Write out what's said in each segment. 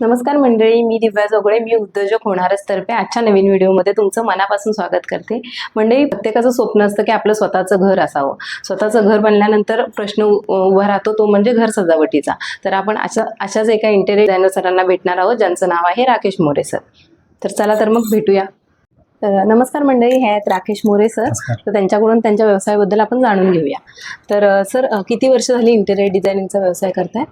नमस्कार मंडळी मी दिव्या जोगळे. मी उद्योजक होणारच तर्फे आजच्या नवीन व्हिडिओमध्ये तुमचं मनापासून स्वागत करते. मंडळी प्रत्येकाचं स्वप्न असतं की आपलं स्वतःचं घर असावं. स्वतःचं घर बनल्यानंतर प्रश्न उ- उभा राहतो तो म्हणजे घर सजावटीचा. तर आपण अशा अशाच एका इंटेरियर डिझायनर सरांना भेटणार आहोत ज्यांचं नाव आहे राकेश मोरे सर. तर चला तर मग भेटूया. तर नमस्कार मंडळी हे आहेत राकेश मोरे सर. तर त्यांच्याकडून त्यांच्या व्यवसायाबद्दल आपण जाणून घेऊया तर सर किती वर्ष झाली इंटेरियर डिझायनिंगचा व्यवसाय करताय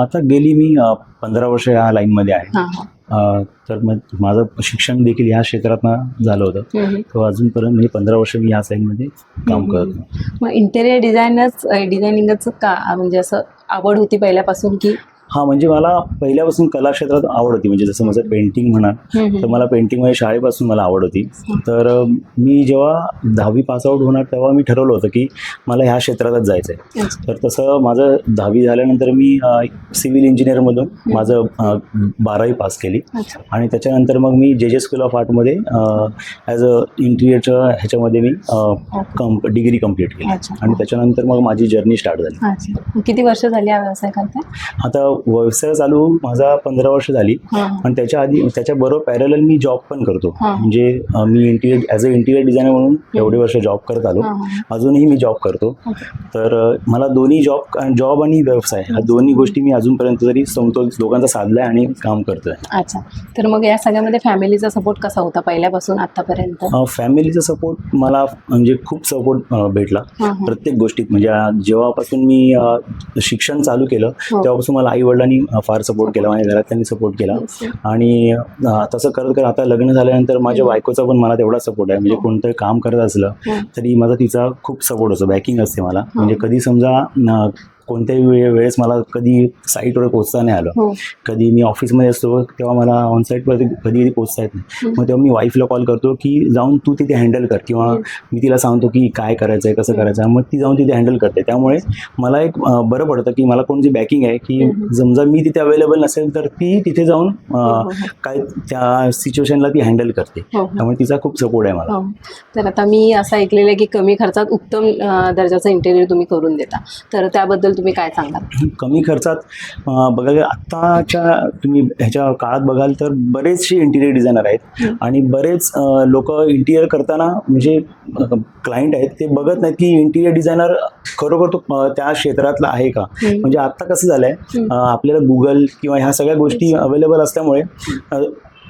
आता गेली मी पंधरा वर्ष या लाईनमध्ये आहे तर मग माझं शिक्षण देखील ह्या क्षेत्रातनं झालं होतं. तर अजूनपर्यंत म्हणजे पंधरा वर्ष मी या लाईनमध्ये काम. करतो मग इंटेरियर डिझायनच डिझायनिंगच का म्हणजे असं आवड होती पहिल्यापासून की हा म्हणजे मला पहिल्यापासून कला क्षेत्रात आवड होती. म्हणजे जसं माझं पेंटिंग म्हणा तर मला पेंटिंगमध्ये शाळेपासून मला आवड होती. तर मी जेव्हा दहावी पासआउट होणार तेव्हा मी ठरवलं होतं की मला ह्या क्षेत्रातच जायचं आहे. तर तसं माझं दहावी झाल्यानंतर मी सिव्हिल इंजिनिअरमधून माझं बारावी पास केली. आणि त्याच्यानंतर मग मी जे जे स्कूल ऑफ आर्टमध्ये ॲज अ इंटिरियरच्या ह्याच्यामध्ये मी कम डिग्री कंप्लीट केली. आणि त्याच्यानंतर मग माझी जर्नी स्टार्ट झाली. किती वर्ष झाली हा व्यवसाय आता व्यवसाय चालू माझा पंधरा वर्ष झाली. आणि त्याच्या आधी त्याच्याबरोबर पॅरल मी जॉब पण करतो. म्हणजे मी interior as a interior designer म्हणून एवढे वर्ष जॉब करत आलो. अजूनही मी जॉब करतो. तर मला दोन्ही जॉब जॉब आणि व्यवसाय ह्या दोन्ही गोष्टी मी अजूनपर्यंत तरी समतोल दोघांचा साधला आहे आणि काम करतोय. अच्छा. तर मग या सगळ्यामध्ये फॅमिलीचा सपोर्ट कसा होता पहिल्यापासून आतापर्यंत फॅमिलीचा सपोर्ट मला म्हणजे खूप सपोर्ट भेटला. प्रत्येक गोष्टीत म्हणजे जेव्हापासून मी शिक्षण चालू केलं हो. तेव्हापासून मला आई वडिलांनी फार सपोर्ट केला माझ्या घरातल्यांनी सपोर्ट केला. आणि तसं करत करत आता लग्न झाल्यानंतर माझ्या बायकोचा पण मला तेवढा सपोर्ट आहे म्हणजे हो. कोणतं काम करत असलं हो. तरी माझा तिचा खूप सपोर्ट असतो बॅकिंग असते मला म्हणजे कधी समजा कोणत्याही वे वेळेस मला कधी साईटवर पोचता नाही आलं. हो. कधी मी ऑफिसमध्ये असतो तेव्हा मला ऑन साईटवरती कधी कधी पोचता येत नाही. मग तेव्हा मी वाईफला कॉल करतो की जाऊन तू तिथे हँडल कर किंवा मी तिला सांगतो की काय करायचं आहे कसं करायचं आहे मग ती जाऊन तिथे हँडल करते. त्यामुळे मला एक बरं पडतं की मला कोण जी बॅकिंग आहे की समजा मी तिथे अवेलेबल नसेल तर ती तिथे जाऊन हो, हो. काय त्या सिच्युएशनला ती हँडल करते. त्यामुळे तिचा खूप सपोर्ट आहे मला. तर आता मी असं ऐकलेलं आहे की कमी खर्चात उत्तम दर्जाचं इंटेरियर तुम्ही करून देता. तर त्याबद्दल तुम्ही काय सांगाल कमी खर्चात बघायला आत्ताच्या तुम्ही ह्याच्या काळात बघाल तर बरेचसे इंटिरियर डिझायनर आहेत आणि बरेच लोक इंटिरियर करताना म्हणजे क्लायंट आहेत ते बघत नाहीत की इंटिरियर डिझायनर खरोखर तो त्या क्षेत्रातला आहे का? म्हणजे आत्ता कसं झालं आहे आपल्याला गुगल किंवा ह्या सगळ्या गोष्टी अवेलेबल असल्यामुळे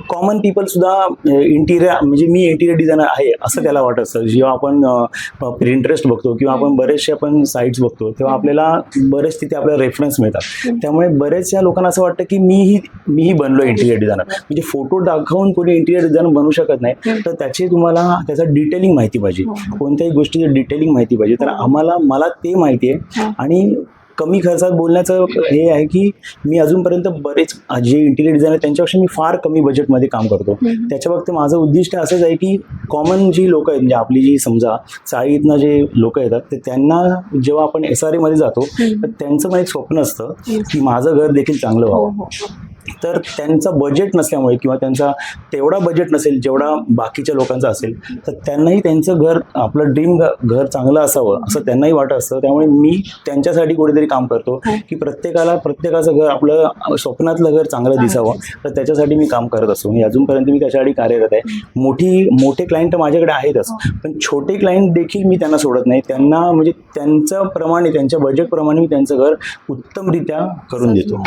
कॉमन पीपल सुद्धा इंटिरियर म्हणजे मी इंटिरियर डिझायनर आहे असं त्याला वाटत असतं. जेव्हा आपण इंटरेस्ट बघतो किंवा आपण बरेचसे आपण साईट्स बघतो तेव्हा आपल्याला बरेच तिथे आपल्याला रेफरन्स मिळतात. त्यामुळे बरेचशा लोकांना असं वाटतं की मीही मीही बनलो इंटिरियर डिझायनर म्हणजे फोटो दाखवून कोणी इंटिरियर डिझायनर बनू शकत नाही तर त्याची तुम्हाला त्याचं डिटेलिंग माहिती पाहिजे. कोणत्याही गोष्टीची डिटेलिंग माहिती पाहिजे. तर आम्हाला मला ते माहिती आहे आणि कमी खर्चात बोलण्याचं हे आहे की मी अजूनपर्यंत बरेच जे इंटिरियर डिझायनर त्यांच्यापेक्षा मी फार कमी बजेटमध्ये काम करतो. त्याच्या बाबतीत माझं उद्दिष्ट असंच आहे की कॉमन जी लोक आहेत म्हणजे आपली जी समजा चाळीतनं जे लोक येतात ते त्यांना जेव्हा आपण एस आर एमध्ये जातो तर त्यांचं पण एक स्वप्न असतं की माझं घर देखील चांगलं हो व्हावं. हो. तर त्यांचा बजेट नसल्यामुळे किंवा त्यांचा तेवढा बजेट नसेल जेवढा बाकीच्या लोकांचा असेल तर त्यांनाही त्यांचं घर आपलं ड्रीम घर चांगलं असावं असं त्यांनाही वाटत असतं. त्यामुळे मी त्यांच्यासाठी कुठेतरी काम करतो की प्रत्येकाला प्रत्येकाचं घर आपलं स्वप्नातलं घर चांगलं दिसावं. तर त्याच्यासाठी मी काम करत असतो. मी अजूनपर्यंत मी त्याच्यासाठी कार्यरत आहे. मोठी मोठे क्लायंट तर माझ्याकडे आहेतच. पण छोटे क्लायंट देखील मी त्यांना सोडत नाही. त्यांना म्हणजे त्यांच्या प्रमाणे त्यांच्या बजेटप्रमाणे मी त्यांचं घर उत्तमरित्या करून देतो.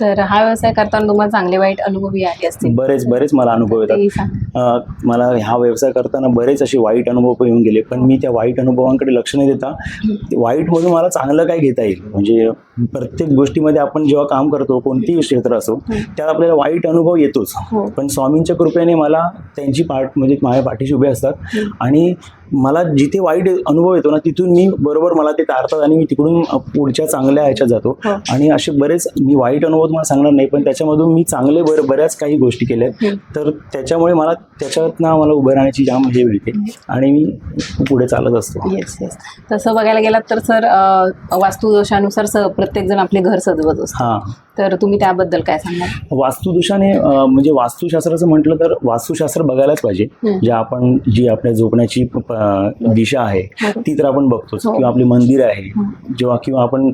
तर हा व्यवसाय करताना तुम्हाला चांगले वाईट अनुभवी आले असतील. बरेच बरेच मला अनुभव येतात. मला हा व्यवसाय करताना बरेच असे वाईट अनुभव येऊन गेले पण मी त्या वाईट अनुभवांकडे लक्ष नाही देता. ते वाईटमधून मला चांगलं काय घेता येईल? म्हणजे प्रत्येक गोष्टीमध्ये आपण जेव्हा काम करतो कोणतीही क्षेत्र असो त्यात आपल्याला वाईट अनुभव येतोच. हो. पण स्वामींच्या कृपेने मला त्यांची पाठ म्हणजे माझ्या पाठीशी उभे असतात. आणि मला जिथे वाईट अनुभव येतो ना तिथून मी बरोबर मला ते तारतात आणि मी तिकडून पुढच्या चांगल्या ह्याच्यात जातो. हो. आणि असे बरेच मी वाईट अनुभव तुम्हाला सांगणार नाही पण त्याच्यामधून मी चांगले बर बऱ्याच काही गोष्टी केल्या तर त्याच्यामुळे मला त्याच्यातनं मला उभं राहण्याची जाम हे मिळते आणि मी पुढे चालत असतो. येस येस तसं बघायला गेलात तर सर वास्तुदोषानुसार प्रत्येक जण आपले घर सजवत असतो. हां. तर तुम्ही त्याबद्दल काय सांगाल वास्तुदोषाने म्हणजे वास्तुशास्त्राचं म्हटलं तर वास्तुशास्त्र बघायलाच पाहिजे. जे आपण जी आपल्या झोपण्याची दिशा आहे. ती तर आपण बघतोच. हो. किंवा आपली मंदिर आहे. जेव्हा किंवा आपण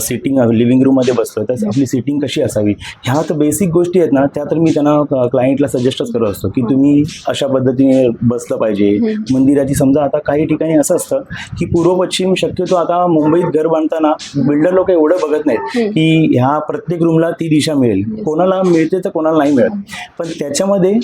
सिटिंग लिव्हिंग रूममध्ये बसलो तर आपली सिटिंग कशी असावी? ह्या तर बेसिक गोष्टी आहेत ना त्या तर मी त्यांना क्लायंटला सजेस्टच करत असतो की तुम्ही अशा पद्धतीने बसलं पाहिजे. मंदिराची समजा आता काही ठिकाणी असं असतं की पूर्व पश्चिम शक्यतो आता मुंबईत घर बांधताना बिल्डर लोक एवढं बघत नाहीत की ह्या प्रत्येक रूमला ती दिशा मिळेल. कोणाला मिळते तर कोणाला नाही मिळत. पण त्याच्यामध्ये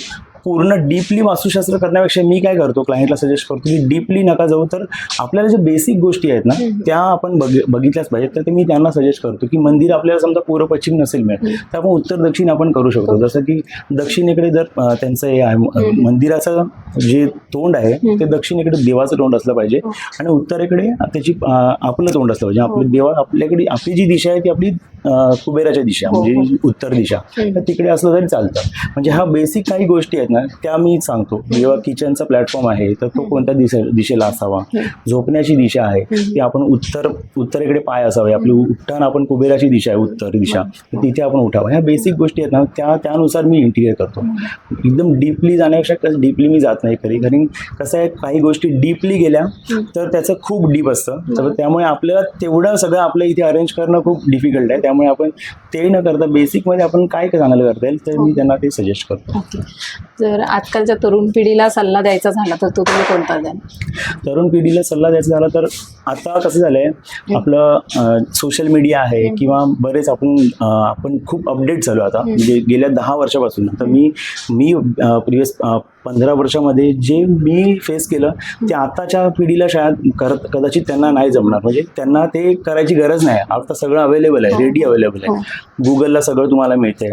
पूर्ण डीपली वास्तुशास्त्र करण्यापेक्षा मी काय करतो क्लायंटला सजेस्ट करतो की डीपली नका जाऊ. तर आपल्याला जे बेसिक गोष्टी आहेत ना त्या आपण बघ बघितल्याच पाहिजेत. तर ते मी त्यांना सजेस्ट करतो की मंदिर आपल्याला समजा पूर्व पश्चिम नसेल मिळत तर आपण उत्तर दक्षिण आपण करू शकतो. जसं की दक्षिणेकडे जर त्यांचं हे आहे मंदिराचं जे तोंड आहे ते दक्षिणेकडे देवाचं तोंड असलं पाहिजे आणि उत्तरेकडे त्याची आपलं तोंड असलं पाहिजे. आपलं देवा आपल्याकडे आपली जी दिशा आहे ती आपली कुबेराच्या दिशा म्हणजे उत्तर दिशा. तर तिकडे असलं तरी चालतं. म्हणजे हा बेसिक काही गोष्टी आहेत ना त्या मी सांगतो. जेव्हा किचनचा प्लॅटफॉर्म आहे तर तो कोणत्या दिशे दिशेला असावा? झोपण्याची दिशा आहे ती आपण उत्तर उत्तरेकडे पाय असावे. आपली उठताना आपण कुबेराची दिशा आहे उत्तर दिशा. तर तिथे आपण उठावं. ह्या बेसिक गोष्टी आहेत ना त्या त्यानुसार मी इंटिरियर करतो. एकदम डीपली जाण्यापेक्षा डीपली मी जात नाही कधी कारण कसं आहे काही गोष्टी डीपली गेल्या तर त्याचं खूप डीप असतं. तर त्यामुळे आपल्याला तेवढं सगळं आपल्या इथे अरेंज करणं खूप डिफिकल्ट आहे. त्यामुळे आपण ते न करता बेसिकमध्ये आपण काय चांगलं करता येईल तर मी त्यांना ते सजेस्ट करतो. ओके. जर आजकालच्या तरुण पिढीला सल्ला द्यायचा झाला तर तो तुम्ही कोणता द्याल? तरुण पिढीला सल्ला द्यायचा झाला तर आता कसं झालंय आपलं सोशल मीडिया आहे किंवा बरेच आपण आपण खूप अपडेट झालो आता. म्हणजे गेल्या दहा वर्षापासून. आता मी मी प्रिवियस पंधरा वर्षामध्ये जे मी फेस केलं ते आताच्या पिढीला शाळेत करत कदाचित त्यांना नाही जमणार. म्हणजे त्यांना ते करायची गरज नाही. आता सगळं अवेलेबल आहे. रेडी अवेलेबल आहे. गुगलला सगळं तुम्हाला मिळते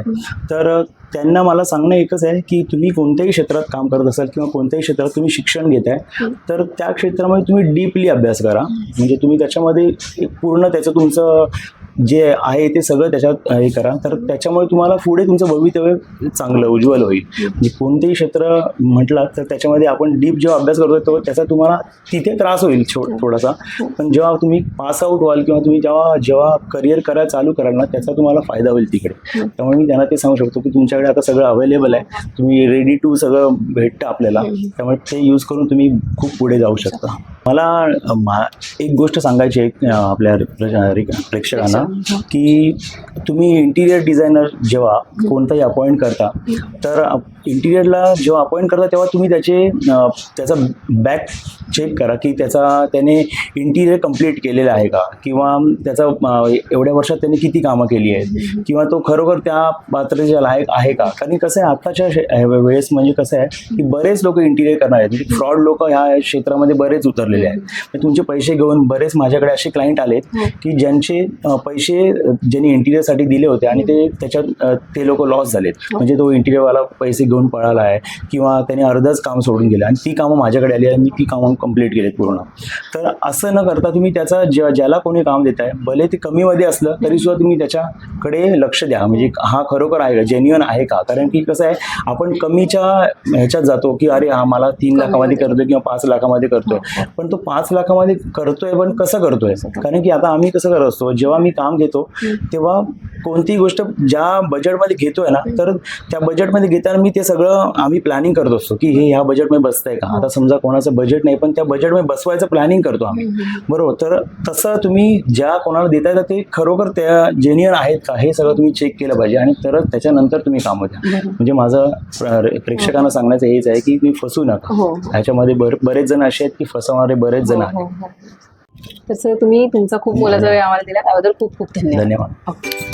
तर त्यांना मला सांगणं एकच आहे की तुम्ही कोणत्याही क्षेत्रात काम करत असाल किंवा कोणत्याही क्षेत्रात तुम्ही शिक्षण घेताय तर त्या क्षेत्रामध्ये तुम्ही डीपली अभ्यास करा. म्हणजे तुम्ही त्याच्यामध्ये एक पूर्ण त्याचं तुमचं जे आहे ते सगळं त्याच्यात हे करा. तर त्याच्यामुळे तुम्हाला पुढे तुमचं भवितव्य चांगलं उज्ज्वल होईल. म्हणजे कोणतेही क्षेत्र म्हटलात तर त्याच्यामध्ये आपण डीप जेव्हा अभ्यास करतो तो त्याचा तुम्हाला तिथे त्रास होईल छो थोडासा. पण जेव्हा तुम्ही पास आउट व्हाल किंवा तुम्ही जेव्हा जेव्हा करिअर करायला चालू कराल ना त्याचा तुम्हाला फायदा होईल तिकडे. त्यामुळे मी त्यांना ते सांगू शकतो की तुमच्याकडे आता सगळं अवेलेबल आहे. तुम्ही रेडी टू सगळं भेटतं आपल्याला. त्यामुळे ते यूज करून तुम्ही खूप पुढे जाऊ शकता. मला मा- एक गोष्ट सांगायची आहे आपल्या प्रेक्षकांना की तुम्ही इंटिरियर डिझायनर जेव्हा कोणताही अपॉइंट करता तर इंटिरियरला जेव्हा अपॉइंट करता तेव्हा तुम्ही त्याचे त्याचा बॅक चेक करा की त्याचा त्याने इंटिरियर कंप्लीट केलेलं आहे का? किंवा त्याचा एवढ्या वर्षात त्याने किती कामं केली आहेत? किंवा तो खरोखर त्या पात्रतेच्या लायक आहे का? कारण कसं आहे आत्ताच्या वेळेस म्हणजे कसं आहे की बरेच लोक इंटिरियर करणार आहेत. म्हणजे फ्रॉड लोक ह्या क्षेत्रामध्ये बरेच उतरलेले आहेत. तुमचे पैसे घेऊन बरेच माझ्याकडे असे क्लायंट आलेत की ज्यांचे पैसे ज्यांनी इंटिरियरसाठी दिले होते आणि ते त्याच्यात ते लोक लॉस झालेत. म्हणजे तो इंटिरियरवाला पैसे घेऊन पळाला आहे किंवा त्याने अर्धच काम सोडून गेलं आणि ती कामं माझ्याकडे आली आणि मी ती कामं कंप्लीट केलीत पूर्ण. तर असं न करता तुम्ही त्याचा ज्या ज्याला कोणी काम देत आहे भले ते कमीमध्ये असलं तरी सुद्धा तुम्ही त्याच्याकडे लक्ष द्या. म्हणजे हा खरोखर आहे का? जेन्युअन आहे का? कारण की कसं आहे आपण कमीच्या ह्याच्यात जातो की अरे हा मला तीन लाखामध्ये करतोय किंवा पाच लाखामध्ये करतोय. पण तो पाच लाखामध्ये करतोय पण कसं करतोय? कारण की आता आम्ही कसं करत असतो जेव्हा मी काम घेतो तेव्हा कोणतीही गोष्ट ज्या बजेटमध्ये घेतोय ना तर त्या बजेटमध्ये घेताना मी ते सगळं आम्ही प्लॅनिंग करत असतो की हे ह्या बजेटमध्ये बसतंय का? आता समजा कोणाचं बजेट नाही पण त्या बजेटमध्ये बसवायचं प्लॅनिंग करतो आम्ही. बरोबर? तर तसं तुम्ही ज्या कोणाला देताय तर ते खरोखर त्या जेन्युअन आहेत का? हे सगळं तुम्ही चेक केलं पाहिजे आणि तरच त्याच्यानंतर तुम्ही कामं द्या. म्हणजे माझं प्र- प्रेक्षकांना सांगण्याचं हेच आहे की तुम्ही फसू नका. हो. ह्याच्यामध्ये बर बरेच जण असे आहेत की फसवणारे बरेच जण हो, आहेत. हो, हो. तर सर तुम्ही तुमचा खूप मोलाचा वेळ आम्हाला दिला त्याबद्दल खूप खूप धन्यवाद. धन्यवाद.